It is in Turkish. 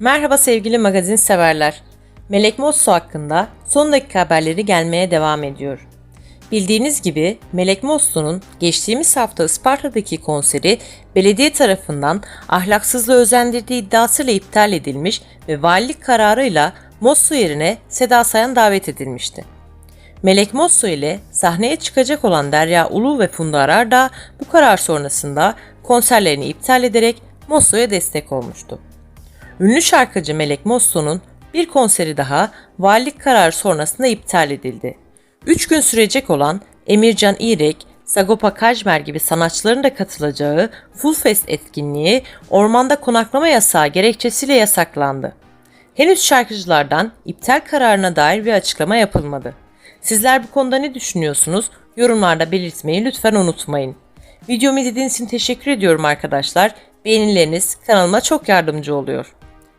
Merhaba sevgili magazin severler. Melek Mosso hakkında son dakika haberleri gelmeye devam ediyor. Bildiğiniz gibi Melek Mosso'nun geçtiğimiz hafta Isparta'daki konseri belediye tarafından ahlaksızlığı özendirdiği iddiasıyla iptal edilmiş ve valilik kararıyla Mosso yerine Seda Sayan davet edilmişti. Melek Mosso ile sahneye çıkacak olan Derya Ulu ve Funda Arar da bu karar sonrasında konserlerini iptal ederek Mosso'ya destek olmuştu. Ünlü şarkıcı Melek Mosso'nun bir konseri daha valilik kararı sonrasında iptal edildi. 3 gün sürecek olan Emircan İrek, Sagopa Kajmer gibi sanatçıların da katılacağı Full Fest etkinliği ormanda konaklama yasağı gerekçesiyle yasaklandı. Henüz şarkıcılardan iptal kararına dair bir açıklama yapılmadı. Sizler bu konuda ne düşünüyorsunuz? Yorumlarda belirtmeyi lütfen unutmayın. Videomu izlediğiniz için teşekkür ediyorum arkadaşlar. Beğenileriniz kanalıma çok yardımcı oluyor.